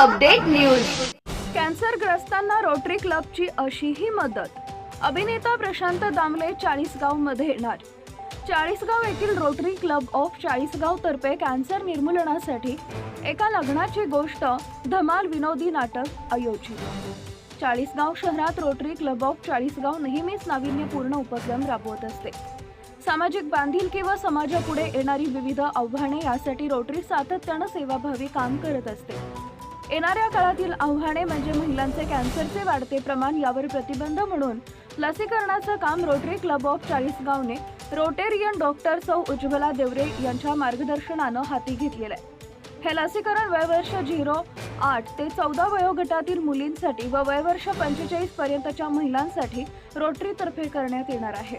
Update news. कॅन्सरग्रस्तांना Rotary क्लबची अशीही मदत. अभिनेता प्रशांत दामले चाळीसगावमध्ये येणार. चाळीसगाव येथील रोटरी क्लब ऑफ चाळीसगाव तर्फे कॅन्सर निर्मूलनासाठी एका लग्नाची गोष्ट धमाल विनोदी नाटक आयोजित. चाळीसगाव शहरात रोटरी क्लब ऑफ चाळीसगाव नेहमीच नाविन्यपूर्ण उपक्रम राबवत असते. सामाजिक बांधिलकी व समाजापुढे येणारी विविध आव्हाने यासाठी रोटरी सातत्यानं सेवाभावी काम करत असते. येणाऱ्या काळातील आव्हाने म्हणजे महिलांचे कॅन्सरचे वाढते प्रमाण यावर प्रतिबंध म्हणून लसीकरणाचं काम रोटरी क्लब ऑफ चाळीसगावने रोटेरियन डॉक्टर सौ उज्ज्वला देवरे यांच्या मार्गदर्शनानं हाती घेतलेलं आहे. हे लसीकरण वयवर्ष झिरो आठ ते चौदा वयोगटातील मुलींसाठी व वयवर्ष पंचेचाळीस पर्यंतच्या महिलांसाठी रोटरीतर्फे करण्यात येणार आहे.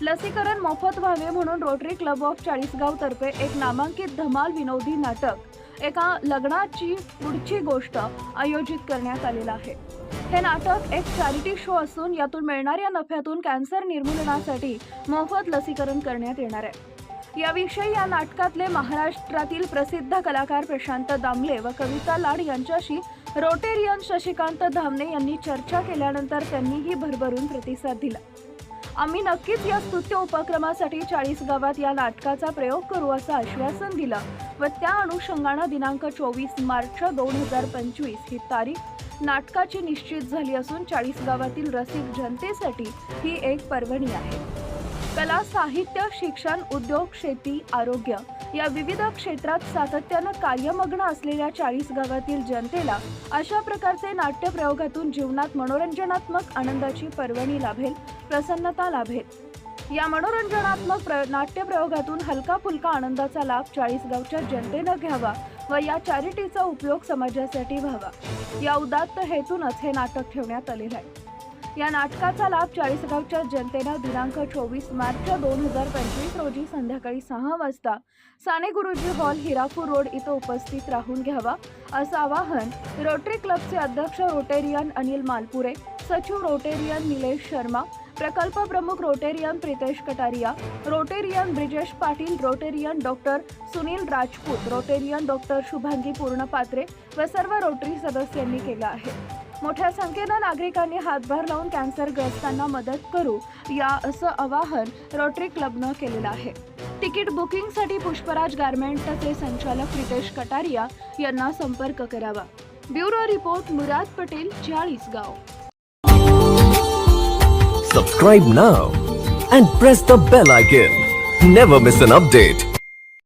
लसीकरण मोफत व्हावे म्हणून रोटरी क्लब ऑफ चाळीसगाव तर्फे एक नामांकित धमाल विनोदी नाटक एका लग्नाची पुढची गोष्ट आयोजित करण्यात आलेलं आहे. हे नाटक एक चॅरिटी शो असून यातून मिळणाऱ्या नफ्यातून कॅन्सर निर्मूलनासाठी मोफत लसीकरण करण्यात येणार आहे. याविषयी या नाटकातले महाराष्ट्रातील प्रसिद्ध कलाकार प्रशांत दामले व कविता लाड यांच्याशी रोटेरियन शशिकांत धामणे यांनी चर्चा केल्यानंतर त्यांनीही भरभरून प्रतिसाद दिला. आम्ही नक्कीच या स्तुत्य उपक्रमासाठी चाळीस गावात या नाटकाचा प्रयोग करू असं आश्वासन दिलं व त्या अनुषंगानं दिनांक चोवीस मार्च दोन हजार पंचवीस ही तारीख नाटकाची निश्चित झाली असून चाळीस गावातील रसिक जनतेसाठी ही एक पर्वणी आहे. कला साहित्य शिक्षण उद्योग शेती आरोग्य या विविध क्षेत्रात सातत्यानं कार्यमग्न असलेल्या चाळीस गावातील जनतेला अशा प्रकारचे नाट्यप्रयोगातून जीवनात मनोरंजनात्मक आनंदाची पर्वणी लाभेल प्रसन्नता लाभेल. या मनोरंजनात्मक प्र नाट्यप्रयोगातून हलका फुलका आनंदाचा लाभ चाळीस गावच्या जनतेनं घ्यावा व या चॅरिटीचा उपयोग समाजासाठी व्हावा. या उदात्त हेतूनच हे नाटक ठेवण्यात आलेलं आहे. या नाटकाचा लाभ चाळीसगावच्या जनतेनं दिनांक चोवीस मार्च दोन हजार पंचवीस रोजी संध्याकाळी सहा वाजता साने गुरुजी हॉल हिरापूर रोड इथं उपस्थित राहून घ्यावा असं आवाहन रोटरी क्लबचे अध्यक्ष रोटेरियन अनिल मालपुरे सचिव रोटेरियन निलेश शर्मा प्रकल्प प्रमुख Rotarian Pritesh Kataria Rotarian Brijesh Patil Rotarian doctor Sunil Rajput Rotarian doctor Shubhangi Purnapatre व सर्व रोटरी सदस्यांनी केलं आहे. मोठ्या संख्येनं नागरिकांनी हातभार लावून कॅन्सरग्रस्तांना मदत करू या असं आवाहन रोटरी क्लबनं केलेलं आहे. तिकीट बुकिंगसाठी पुष्पराज गारमेंटचे संचालक रितेश कटारिया यांना संपर्क करावा. Bureau report Murad Patel Chalisgaon. Subscribe now and press the bell icon never miss an update